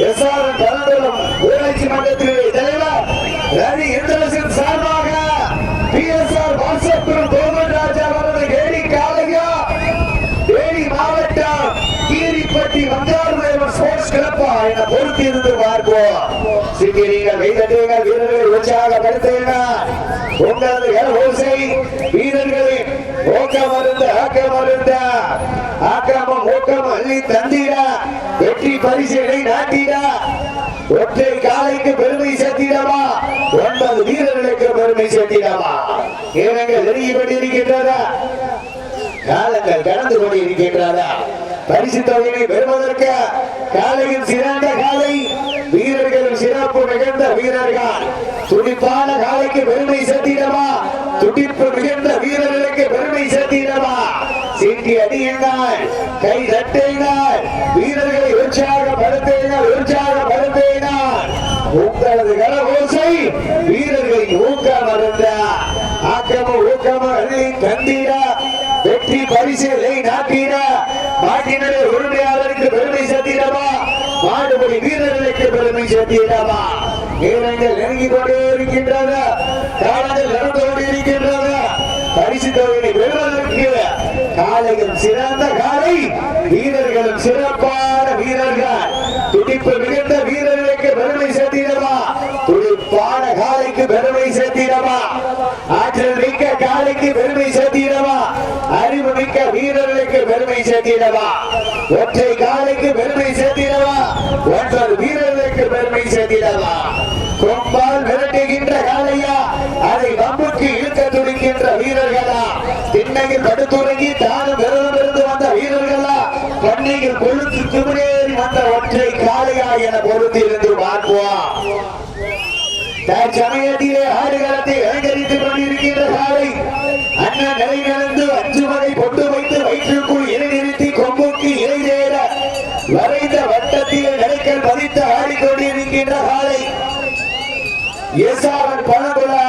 SR கலந்தலம் ஊராட்சி மன்றத்தினுடைய தலைவர் ரவி இந்திரசின் சார்பாக பிஎஸ்ஆர் வாட்ஸ்அப்பில் கோவிந்த் ராஜா அவரது கேடி காலையா தேனி மாவட்டம் கீரிப்பட்டி வந்தாறுதேவன் ஸ்போர்ட்ஸ் கிளப்பா என பொறுத்து இருந்து பார்ப்போம். சிங்கிரீங்கள் கைதட்டுங்கள் வீரர்களை உற்சாகப்படுத்துங்க உங்களது ஓசை வீரர்களின் ஊக்கம் அருந்த ஆக்கம் அருந்த அள்ளி தந்திட. வெற்றி பரிசுகளை நாட்டிட. ஒற்றை காலைக்கு பெருமை சேர்த்திடவா ஒன்பது வீரர்களுக்கு பெருமை சேர்த்திடவா இவங்கள் நெருங்கி கொண்டிருக்கின்றதா காலங்கள் கடந்து கொண்டிருக்கின்றதா பரிசு தொகையை பெறுவதற்கு காலையில் சிறந்த காலை வீரர்களின் சிறப்பு நிகழ்ந்த வீரர்கள். துடிப்பான காலைக்கு பெருமை சேர்த்திடவா துடிப்பு மிகுந்த வீரர்களுக்கு பெருமை சேர்த்திடவா? சீட்டி அடியுங்கள் கை தட்டுங்கள் வீரர்களை உற்சாகப்படுத்துங்கள் உற்சாகப்படுத்துங்கள். உங்களது கரகோசை வீரர்களின் ஊக்கம் அருந்த ஆக்கம ஊக்கம அள்ளி தந்திட வெற்றி பரிசுகளை நாட்டிட நாட்டினுடைய உரிமையாளருக்கு பெருமை சேர்த்திடவா? மாடுபடி வீரர்களுக்கு பெருமை சேர்த்திடவா? நேரங்கள் நெருங்கி கொண்டே இருக்கின்றன. காலங்கள் நடந்து இருக்கின்றன பரிசு தொகையை பெறுவதற்கு காலையும் சிறந்த காலை வீரர்களும் சிறப்பான வீரர்கள். துடிப்பு மிகுந்த வீரர்களுக்கு பெருமை சேர்த்திடவா? துடிப்பான காலைக்கு பெருமை சேர்த்திடவா? ஆற்றல் மிக்க காலைக்கு பெருமை சேர்த்திடவா? அறிவு மிக்க வீரர்களுக்கு பெருமை சேர்த்திடவா? ஒற்றை காலைக்கு பெருமை சேர்த்திடவா? திண்ணையில் படுத்துறங்கி தானும் விரதம் இருந்து வந்த வீரர்களா கண்ணையில் கொழுத்து திமிரேறி வந்த ஒற்றை காளையா என பொருத்தி இருந்து பார்ப்போம். தற்சமயத்திலே ஆடுகளத்தை அலங்கரித்துக் கொண்டிருக்கின்ற காலை அண்ணன் நிலை நடந்து அஞ்சு மலை பொட்டு வைத்து வயிற்றுக்குள் இணை நிறுத்தி கொம்புக்கு இணை தேர வரைந்த வட்டத்திலே நிலைக்கல் பதித்து ஆடிக்கொண்டிருக்கின்ற காலை எஸ்ஆர்என் பணகுலா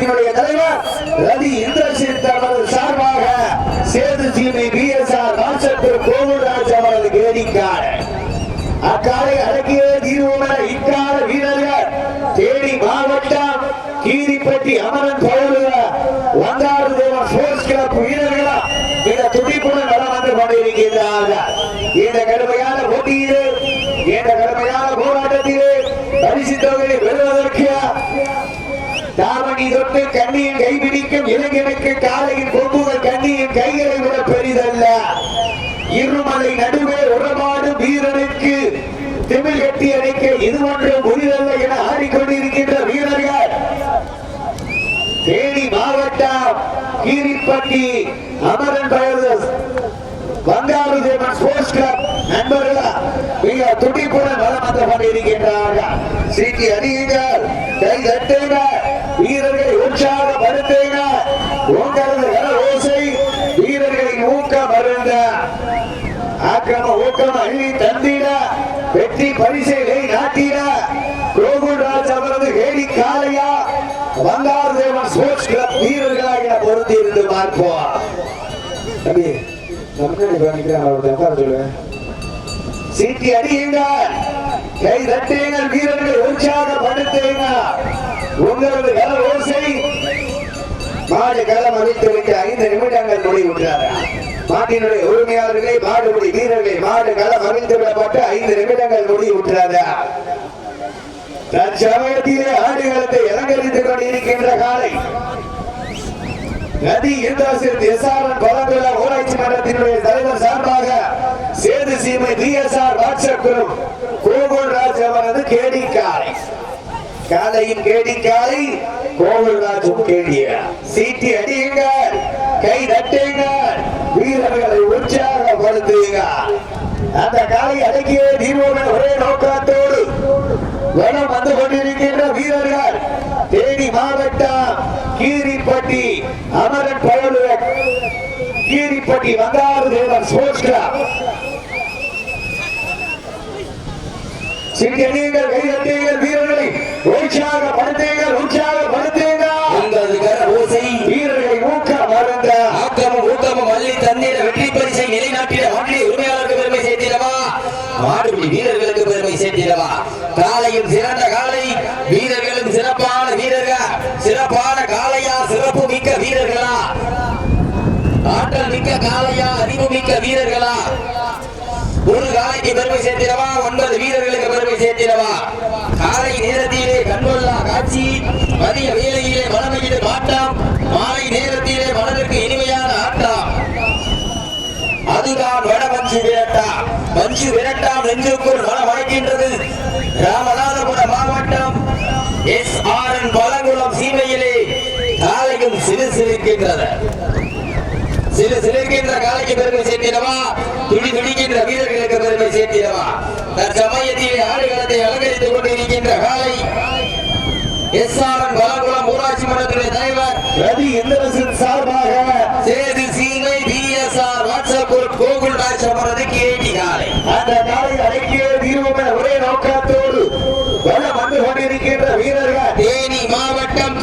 ஊராட்சி தலைவர் ரவி இந்திரசிங் அவர்கள் சார்பாக சேது சீமை பிஎஸ்ஆர் வாட்ஸ்அப்பில் கோவில்ராஜ் அவரது கேடிக்கார அக்காலை அடக்கிய தீர்வுமென இக்கால வீரர்கள் தேனி மாவட்டம் கீரிப்பட்டி அமரன் பழகுக வந்தாறு தேவன் ஸ்போர்ட்ஸ் கிளப் வீரர்களா? இந்த துடிப்புடன் வளம் வந்து கொண்டிருக்கிறார்கள் இந்த கடுமையான போட்டியிலே இந்த கடுமையான போராட்டத்திலே பரிசு தொகையை பெறுவதற்கு தாமணி தொட்டு கண்ணியின் கைபிடிக்கும் இளைஞனுக்கு காலையின் கொம்புகள் கண்ணியின் கைகளை விட பெரிதல்ல. இருமலை நடுவே உறவாடு வீரனுக்கு திமிழ் கட்டி அணைக்க இது ஒன்றும் புரிதல்ல என ஆடிக்கொண்டிருக்கின்ற வீரர்கள். தேனி மாவட்டம் கீரிப்பட்டி அமரன் பயது வங்காரு தேவன் ஸ்போர்ட்ஸ் கிளப் நண்பர்களா மிக துடிப்புடன் வளம் வந்து கொண்டிருக்கின்றார்கள். சீட்டி அடியுங்கள் கை தட்டு வீரர்களை உற்சாகப்படுத்துங்கள் உங்களது கர ஓசை வீரர்களின் ஊக்கம் அருந்த ஆக்கிரம அள்ளி தந்திட வெற்றி பரிசைகளை நாட்டிட. கோகுல்ராஜ் அவரது ஹேடி காளையா வந்தார் தேவன் ஸ்போர்ட்ஸ் கிளப் வீரர்களாக பொருத்தி இருந்து பார்ப்போம். தம்பி நான் முன்னாடி போய் உட்கார சொல்லுவேன்? சீட்டி அடியுங்கள் கை தட்டுங்கள் உற்சாகப்படுத்துங்கள். உங்களது கல ஓசை. மாடு களம் விட்டு ஐந்து நிமிடங்கள் முடிவுற்றார்கள். மாட்டினுடைய உரிமையாளர்களை மாடுபடி வீரர்களை மாடு களம் அமைந்து விடப்பட்டு ஐந்து நிமிடங்கள் முடிவுற்றாரா தற்சமயத்திலே ஆடுகளத்தை அலங்கரித்துக் கொண்டிருக்கின்ற காலை நதி இந்தாசில் எஸ்ஆர்என் பழங்குள ஊராட்சி மன்றத்தினுடைய தலைவர் சார்பாக Sethu Seemai TSR WhatsApp group Gokul Raj அவரது கேடி காலை. காலையின் கேடி காலை கோகுல் ராஜும் கேடிய. சீட்டி அடியுங்கள். கை தட்டுங்கள் வீரர்களை உற்சாகப்படுத்துங்க. அந்த காலை அடக்கிய தீர்வோட ஒரே நோக்கத்தோடு வனம் வந்து கொண்டிருக்கின்ற வீரர்கள் தேனி மாவட்டம் கீரிப்பட்டி அமரன் பயலுடன் கீரிப்பட்டி வந்தாறு தேவர் ஸ்போர்ட்ஸ் கிளப். சிங்கனீங்கள் கைதட்டீங்கள் வீரர்களை உற்சாகப்படுத்தீங்கள் உற்சாகப்படுத்த வீரர்களுக்கு பெருமை சேர்த்திடவா? காலையும் சிறந்த காலை வீரர்களும் சிறப்பான வீரர்கள். சிறப்பான காலையா சிறப்பு மிக்க வீரர்களா? ஆற்றல் மிக்க காலையா அறிவு மிக்க வீரர்களா? ஒரு காலைக்கு பெருமை சேர்த்திடவா? ஒன்பது வீரர்களுக்கு பெருமை சேர்த்திடவா? காலை நேரத்திலே கண்கொள்ளா காட்சி மதிய வேலையிலே மனமையிலே மாற்றம் மாலை நேரத்திலே மனதிற்கு இனிமையான ஆட்டம். அதுதான் வட மஞ்சு விரட்டா. மஞ்சு விரட்டாம் நெஞ்சுக்குள் மன அழைக்கின்றது ராமநாதபுரம் மாவட்டம் எஸ் ஆர் என் பலங்குளம் சீமையிலே காலையும் சிறு சிரிக்கின்றது சிறு சிலிருக்கின்ற காலைக்கு பெருமை சேர்த்திடவா? துடி துடிக்கின்ற வீரர்களுக்கு பெருமை சேர்த்திடவா? தற்சமயத்தில் ஆடுகளத்தை அலங்கரித்துக் கொண்டிருக்கின்ற காலை எஸ் ஆர் என் பலங்குளம் ஊராட்சி மன்றத்துடைய தலைவர். ரதி இந்திரசின்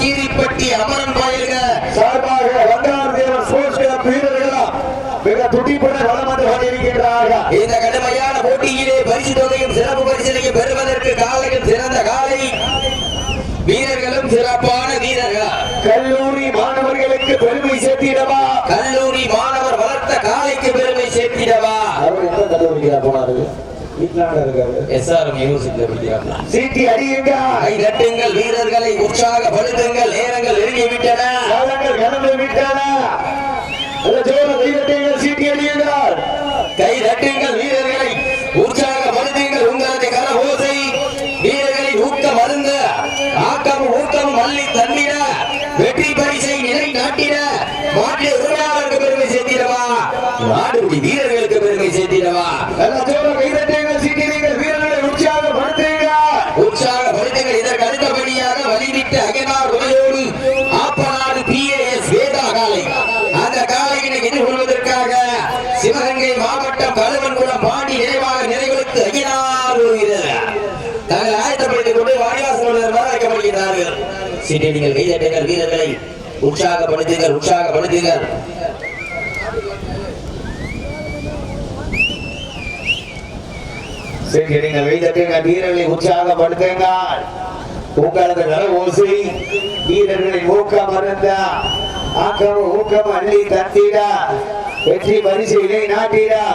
கீரிப்பட்டி அமரன் கோயில்கள் சார்பாக வந்தார் தேவர் ஸ்போர்ட்ஸ் கிளப் வீரர்களும் மிக துடிப்புடன் வளம் வந்து கொண்டிருக்கின்றார்கள். இந்த கடுமையான போட்டியிலே பரிசு தொகையும் சிறப்பு பரிசனையும் பெறுவதற்கு காலையில் சிறந்த காலை. வீரர்களும் சிறப்பான வீரர்கள். கல்லூரி மாணவர்களுக்கு பெருமை சேர்த்திடவா? கல்லூரி மாணவர் எஸ்ஆர்எம் யூனிவர்சிட்டியில் படிக்கிறாங்களா சீட்டி அடியுங்க. கை தட்டுங்கள் வீரர்களை உற்சாகப்படுத்துங்கள் நேரங்கள் நெருங்கிவிட்டன காலங்கள் கடந்து விட்டன. ஜோர கைதட்டுங்கள் சீட்டி அடியுங்கள் கை தட்டுங்கள் வீரர்களை உற்சாகப்படுத்துங்கள் உங்களது கர ஓசை வீரர்களை ஊக்கம் அள்ளி தந்திட வெற்றி பரிசை நிலை நாட்டிட மாற்று உரிமையாளருக்கு பெருமை சேர்த்திடவா? நாடுபடி வீரர்களுக்கு பெருமை சேர்த்திடவா? சீட்டடிகள் கைதட்டுங்கள் வீரர்களை. உற்சாகப்படுத்துங்கள் உற்சாகப்படுத்துங்கள். சரி நீங்கள் கைதட்டுங்க வீரர்களை உற்சாகப்படுத்துங்க உங்களது ஓசை வீரர்களின் ஊக்கம் மறந்த ஆக்கம் ஊக்கம் அள்ளி தந்திட வெற்றி பரிசையிலே நாட்டிடா.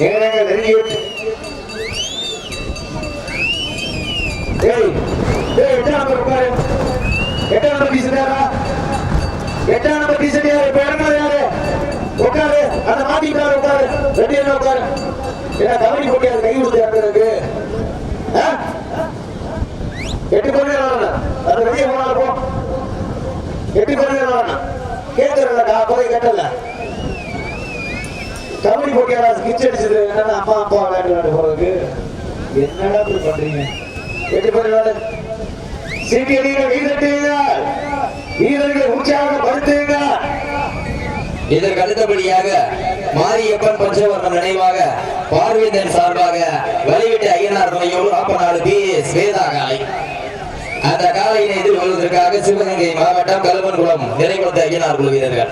நேரங்கள் நெருங்கிவிட்டு. எட்டாம் நம்பர் உட்காரு? எட்டாம் நம்பர் டீசர்ட் எட்டாம் நம்பர் யாரு இப்ப இறங்குறது யாரு? உட்காரு. அந்த மாட்டிக்கிட்டாரு உட்காரு. என்ன உட்காரு. என்ன கபடி போட்டி அது கை கொடுத்து இறங்குறதுக்கு. ஆ? எட்டு பேர் அது வெளியே போனாலும் போ. எட்டு பேர் வரணும் கேட்கறதுலடா கேட்டல கபடி போட்டியாரா கிச் அடிச்சது என்னன்னா அம்மா அப்பா விளையாட்டு விளையாட்டு போறதுக்கு. என்னடா இப்படி பண்றீங்க? எட்டு பேர் விளையாடு. சீட்டி இதற்கு அடுத்தபடியாக மாரியப்பன் பஞ்சவர்ணம் நினைவாக பார்வேந்தன் சார்பாக வெளியிட்ட ஐயனார் துணையோடு ஆப்பநாடு பி. எஸ். வேதா அந்த காலையினை எதிர்கொள்வதற்காக சிவகங்கை மாவட்டம் கல்வன்குளம் நிறைகுளத்த ஐயனார் குழு வீரர்கள்.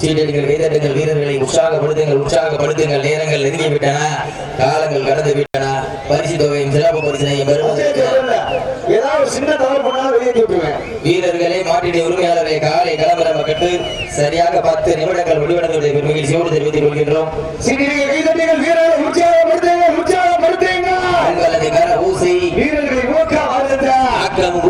சீட்டடிகள் கைதட்டுங்கள் வீரர்களை உற்சாகப்படுத்துங்கள் உற்சாகப்படுத்துங்கள். நேரங்கள் நெருங்கி விட்டன காலங்கள் கடந்து விட்டன. பரிசு தொகையும் சிறப்பு பரிசினையும் வீரர்களே மாட்டினை உரிமையாளரை காலை களமிறம கட்டு சரியாக பத்து நிமிடங்கள் முடிவடைந்துள்ள பெருமையில் சிவோடு தெரிவித்துக் கொள்கின்றோம். ஊசி வீரர்களை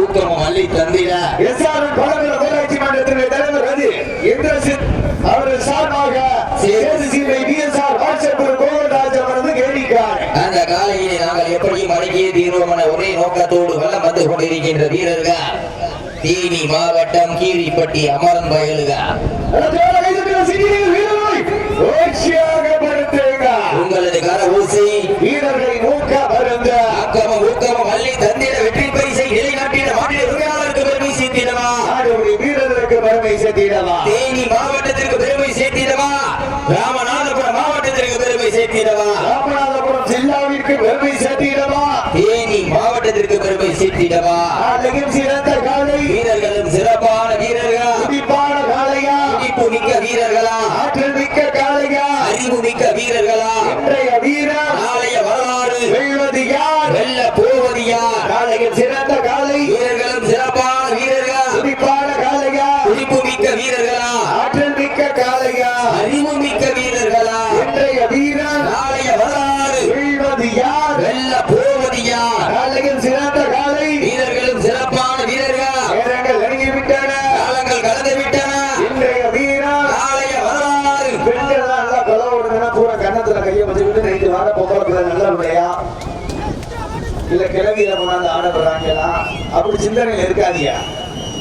ஊக்கம் அள்ளி தந்திட எஸ்ஆர் பழங்குள ஊராட்சி மன்றத்தினுடைய தலைவர் ரதி இந்திரசித் அவர்கள் சார்பாக சேது சீமை பிஎஸ்ஆர் வாட்ஸ்அப் கோவில்ராஜ் அவரது கேடிக்கார் அந்த காலையிலே நாங்கள் எப்படியும் அடக்கிய தீர்வோம் என ஒரே நோக்கத்தோடு வல்லம் வந்து கொண்டிருக்கின்ற வீரர்கள் தேனி மாவட்டம் கீரிப்பட்டி அமரன் வயலுகா. உங்களது கர ஊசி வீரர்களின் ஊக்க மருந்து அக்கமம் ஊக்கமம் அள்ளி தந்திட வெற்றி பரிசை நிலைநாட்டிட மாநில உரிமையாளருக்கு பெருமை சேர்த்திடவா? வீரர்களுக்கு பெருமை சேர்த்திடவா? தேனி மாவட்டத்திற்கு பெருமை சேர்த்திடவா? ராமநாதபுரம் மாவட்டத்திற்கு பெருமை சேர்த்திடவா? ராமநாதபுரம் ஜில்லாவிற்கு பெருமை சேர்த்திடவா? தேனி சிறந்த காலை. வீரர்களும் சிறப்பான வீரர்களா? துடிப்பான துடிப்பு மிக்க வீரர்களா? ஆற்றல் மிக்க காளையா? அறிவு மிக்க வீரர்களா? இன்றைய வீரர் நாளைய வரலாறு. வெல்வது யார்? வெல்ல போவது யார்? நாளையும் சிறந்த காலை வீரர்களும் சிறப்பான வீரர்களா? துடிப்பான காளையா? துடிப்பு மிக்க வீரர்களா? ஆற்றல் மிக்க காளையா? அறிவு மிக்க வீரர்களா? இன்றைய வீரர் நாளைய வரலாறு. வெல்வது யார்? வெல்ல போவது யார் நாளையும் சிறந்த காலை வீரர்களும் சிறப்பான வீரர்களா நேரங்கள் நெருங்கிவிட்டன காலங்கள் கடந்து விட்டன இன்றைய வீரர் நாளைய வரலாறு பெண்கள் எல்லாம் நல்லா கொலை விடுதுன்னா பூரா கன்னத்துல கையை வச்சுக்கிட்டு நைட்டு வர பொங்கலுக்கு நல்ல பிள்ளையா இல்ல கிழவியில கொண்டாந்து ஆட விடுறாங்களா அப்படி சிந்தனையில இருக்காதியா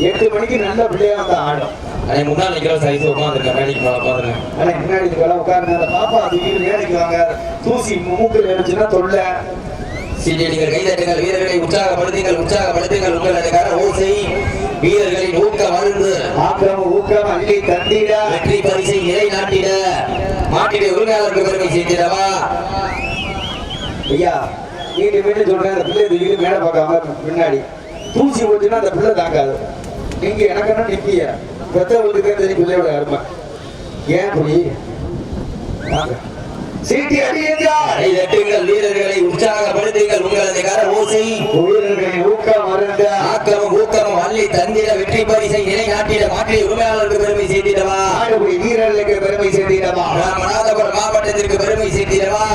எட்டு மணிக்கு நல்ல பிள்ளையா வந்து ஆடும். அன்னை முன்னாள் நிக்கிற சைஸ் உட்காந்துருக்கேன் மேடைக்கு மேல உட்காந்துருக்கேன் ஆனா முன்னாடி உட்காருங்க. அந்த பாப்பா திடீர்னு வேலைக்கு வாங்க. தூசி மூக்கில் இருந்துச்சுன்னா தொல்லை. சீட்டியடிகள் கைதட்டுங்கள் வீரர்களை உற்சாகப்படுத்துங்கள் உற்சாகப்படுத்துங்கள். உங்களது கர ஓசை வீரர்களின் ஊக்க மருந்து ஆக்கம் ஊக்கம் அள்ளி தந்திட. வெற்றி பரிசை நிலைநாட்டிட. மாட்டிட உரிமையாளருக்கு பெருமை ஐயா வீட்டு வீட்டு சொல்றேன். அந்த பிள்ளை வீடு மேல பார்க்காம பின்னாடி தூசி போச்சுன்னா அந்த பிள்ளை தாங்காது. நீங்க எனக்கு என்ன நிப்பிய பெத்தவங்களுக்கு பிள்ளையோட அருமை ஏன் அப்படி. சீட்டி அடியுங்கள். வீரர்களை உற்சாகப்படுத்துங்கள் உங்களது கர ஓசை. வீரர்களின் ஊக்கம் மருந்த ஆக்கமும் ஊக்கமும் அள்ளி தந்திட வெற்றி பரிசை நிலைநாட்டிட உரிமையாளருக்கு பெருமை சேர்த்திடவா? வீரர்களுக்கு பெருமை சேர்த்திடவா? ராமநாதபுரம் மாவட்டத்திற்கு பெருமை சேர்த்திடவா?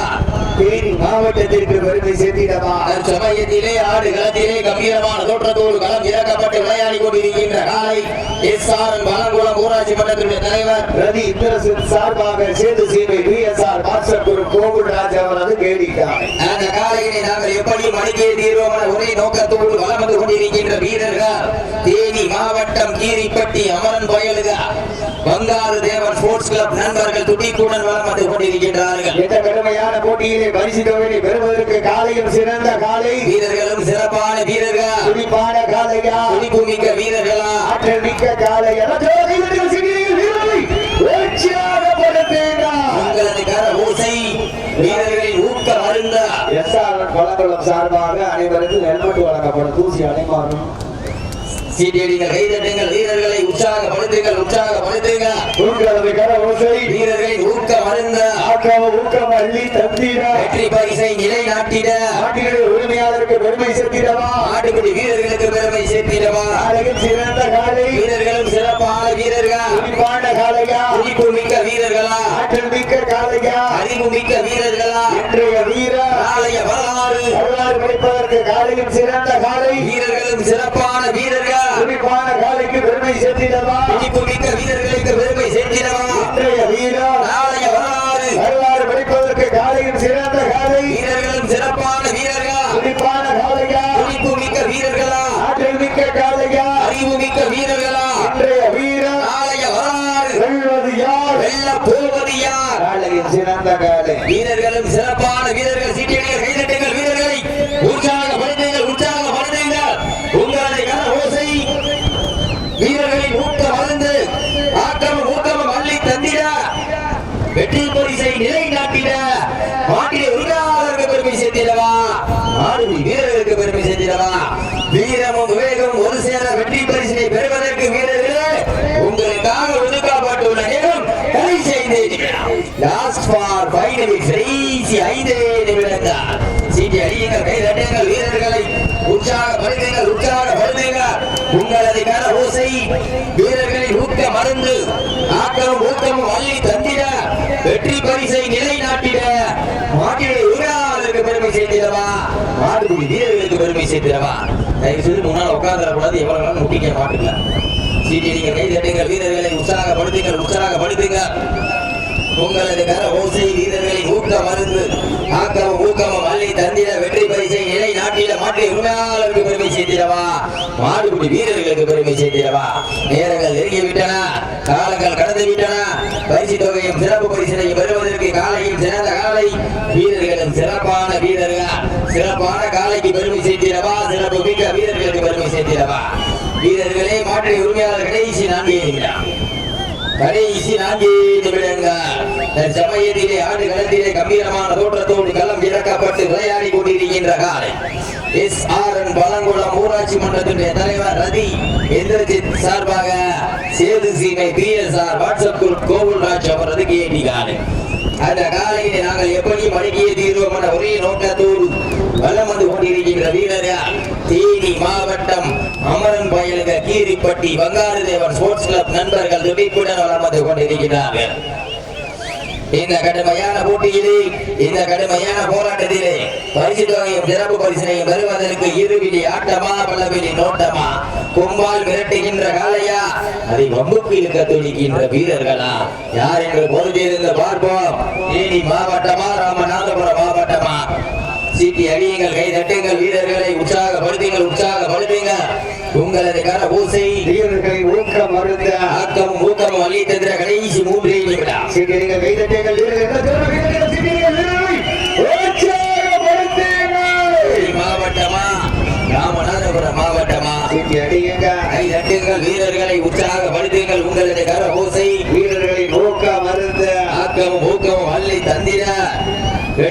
மாவட்டத்திற்கு பெருமை சேர்த்திடவா சமயத்திலே ஆடு களத்திலே கம்பீரமான தோற்றத்தோடு களம் இறக்கப்பட்டு விளையாடி கொண்டிருக்கின்ற காலை எஸ் ஆர் என் பலங்குளம் ஊராட்சி மன்றத்தினுடைய தலைவர். ரவி இந்திரசின் சார்பாக சேது சீமை பிஎஸ்ஆர் மாஸ்டர் கோகுல்ராஜ் அவரது கேடிக்காய் அந்த காலையினை நாங்கள் எப்படி மணிக்கே தீர்வோம் என ஒரே நோக்கத்தோடு வலம் வந்து கொண்டிருக்கின்ற வீரர்கள் தேனி மாவட்டம் கீரிப்பட்டி அமரன் பயலுக வங்காரு தேவன் ஸ்போர்ட்ஸ் கிளப் நண்பர்கள் துடிப்புடன் வலம் வந்து கொண்டிருக்கின்றார்கள். போட்டியிலே பரிசு தொகையை பெறுவதற்கு காலையும் சிறந்த காலை. வீரர்களும் சிறப்பான வீரர்கள்? துடிப்பான காலையா? துடிப்பு மிக்க வீரர்களா? ஆற்றல் மிக்க காலையா? வீரர்களின் ஊக்க மருந்த? எஸ்ஆர் கொலங்குளம் சார்பாக அனைவருக்கும் ஹெல்மெட் வழங்கப்படும். தூசி அனைமாறும் சீட்டியடிகள் கைதட்டுங்கள் வீரர்களை உற்சாகப்படுத்துங்கள் உற்சாகப்படுத்துங்கள். உங்களது கர ஓசை வீரர்களின் ஊக்க மருந்த ஆக்கம ஊக்கம் அள்ளி தந்திட. வெற்றி பரிசை உரிமையாளருக்கு பெருமை சேர்த்திடவா? ஆட்டுக்குடி வீரர்களுக்கு பெருமை சேர்த்திடவா? காலையில் சிறந்த காலை. வீரர்களும் சிறப்பான வீரர்கள்? துடிப்பான காலையா? மிக்க வீரர்களா? ஆற்றல் மிக்க காலையா? அறிவு மிக்க வீரர்களா? இன்றைய வீரர் நாளைய வரலாறு. வரலாறு படிப்பதற்கு காலையும் சிறந்த காலை. வீரர்களும் சிறப்பான வீரர்கள் துடிப்பான காலைக்கு பெருமை சேர்த்திடவா துடிப்பு மிக்க வீரர்களுக்கு பெருமை சேர்த்திடவா இன்றைய வீரர் நாளைய வரலாறு வரலாறு படிப்பதற்கு காலையும் சிறந்த காலை வீரர்களும் சிறப்பான வீரர்கள் துடிப்பான காலையா துடிப்பு மிக்க வீரர்களா ஆற்றல் மிக்க காலையா மிக்க வீரர்களா? இன்றைய வீரர் நாளைய வரலாறு. வெல்வது யார்? வெல்ல போவது யார்? காலையும் சிறந்த காலை. வீரர்களும் சிறப்பான வீரர்கள் சீட்டியடிகள் உங்களுக்காக ஒதுக்கப்பட்டுள்ள நேரம் கடைசி ஐந்தே நிமிடம் லாஸ்ட் ஃபார் ஃபைவ் நிமிட்ஸ் கடைசி ஐந்தே நிமிடங்கள் சீட்டி அடியுங்கள் கை தட்டுங்கள் வீரர்களை உற்சாகப்படுத்துங்கள் உற்சாகப்படுத்துங்கள் உங்களது கர ஓசை வீரர்களின் ஊக்க மருந்து ஆக்கமும் ஊக்கமும் அள்ளி தந்திட வெற்றி பரிசை நிலைநாட்டிட. மாட்டினை உரிமையாளருக்கு பெருமை சேர்த்திடவா? மாட்டுக்குடி வீரர்களுக்கு பெருமை சேர்த்திடவா? தயவு செய்து முன்னால் உட்கார்ந்துடக்கூடாது எவ்வளவு நாள் முட்டிக்க மாட்டுங்க. சீட்டி நீங்கள் கை தட்டுங்கள் வீரர்களை உற்சாகப்படுத்துங்கள் உற்சாகப்படுத்துங்கள் உங்களது கர ஓசை வீரர்களை ஊக்க மருந்து ஆக்கமும் ஊக்கமும் மல்லி தந்திட வெற்றி பரிசை நிலை நாட்டில மாற்றி உரிமையாளருக்கு பெருமை சேர்த்திடவா? மாடுபிடி வீரர்களுக்கு பெருமை சேர்த்திடவா? நேரங்கள் நெருங்கி விட்டன காலங்கள் கடந்து விட்டன பரிசு தொகையும் சிறப்பு பரிசினையும் பெறுவதற்கு காலையும் சிறந்த காலை. வீரர்களும் சிறப்பான வீரர்கள் சிறப்பான காலைக்கு பெருமை சேர்த்திடவா சிறப்பு மிக்க வீரர்களுக்கு பெருமை சேர்த்திடவா வீரர்களே மாற்றின் உரிமையாளர் கடைசி நான்கு. கடைசி நான்கு நிமிடங்கள். சமயத்திலே ஆண்டு களத்திலே கம்பீரமான தோற்றத்தோடு களம் இறக்கப்பட்டு விளையாடி கொண்டிருக்கின்ற காலை. எஸ். ஆர். என். பழங்குளம் ஊராட்சி மன்றத்தினுடைய தலைவர் ரதி எந்திரஜித் சார்பாக Sethu Seemai P S R WhatsApp group Gokulraj அவரது கேட்டி காலை. அந்த காலையிலே நாங்கள் எப்படி மடக்கிய தீர்வோம் என ஒரே நோக்கத்தோடு வலம் வந்து கொண்டிருக்கின்ற வீரர்கள் தேனி மாவட்டம் அமரன் பயலுக கீரிப்பட்டி பங்காருதேவன் ஸ்போர்ட்ஸ் கிளப் நண்பர்கள் துடிப்புடன் வலம் வந்து கொண்டிருக்கிறார்கள். இந்த கடுமையான போட்டியிலே இந்த கடுமையான போராட்டத்திலே பரிசு தொகையும் சிறப்பு பரிசினையும் பெறுவதற்கு இருவிழி ஆட்டமா பல்லவிழி நோட்டமா கும்பால் விரட்டுகின்ற காளையா அதை வம்புக்கு இழுக்க துடிக்கின்ற வீரர்களா? யார் என்று பொறுத்திருந்து பார்ப்போம். தேனி மாவட்டமா ராமநாதபுரம் மாவட்டமா? சீட்டி அடியுங்கள் கை தட்டுங்கள் வீரர்களை உற்சாகப்படுத்துங்கள் உற்சாகப்படுத்துங்கள் உங்களது கர பூசை வீரர்களை ஊக்கம் மருந்த ஆக்கம் ஊக்கம் அள்ளி தந்திர கடைசி மூன்றே வீரர்களை உற்சாகப்படுத்துங்கள். தேனி மாவட்டமா? ராமநாதபுரம் மாவட்டமா? சீட்டி அடியுங்க கை தட்டுங்கள் வீரர்களை உற்சாகப்படுத்துங்கள் உங்களது கர பூசை வீரர்களின் ஊக்கம் மருந்த ஆக்கமும் ஊக்கமும் அள்ளி தந்திட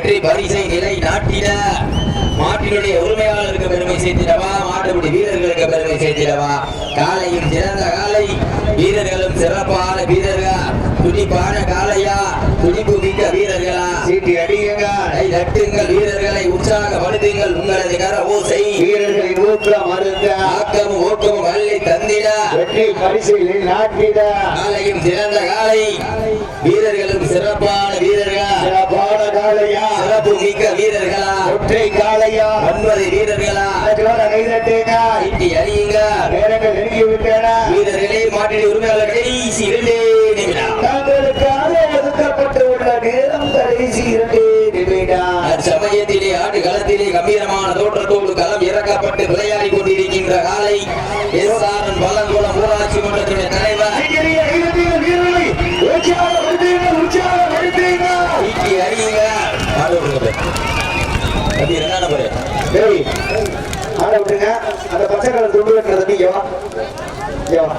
வெற்றி பரிசை நிலை நாட்டிட. மாட்டினுடைய உரிமையாளருக்கு பெருமை சேர்த்திடவா? மாட்டுப்படி வீரர்களுக்கு பெருமை சேர்த்திடவா? காலையும் சிறந்த காலை வீரர்களும் சிறப்பான வீரர்கள்? துடிப்பான காளையா? துடிப்பு மிக்க வீரர்களா? சீட்டி அடியுங்க. கை தட்டுங்கள் வீரர்களை உற்சாகப்படுத்துங்கள் உங்களது கர ஓசை. வீரர்களின் ஊக்கம் மருந்த ஆக்கமும் ஊக்கமும் அள்ளி தந்திட. வெற்றி பரிசில் நாட்டிட. காலையும் சிறந்த காலை வீரர்களும் சிறப்பான வீரர்கள்? காளையா. சிறப்பு மிக்க வீரர்களா. ஒற்றை காளையா. ஒன்பது வீரர்களா. கைதட்டுங்க. ஈட்டி அணியுங்க. நேரங்கள் நெருங்கி விட்டன வீரர்களே மாட்டின் உரிமையாளர் அது விடுங்க தம்பி சரி. ஆட விட்டுங்க அந்த பச்சை கலர் துண்டு கட்டுற தம்பி இங்க வா வா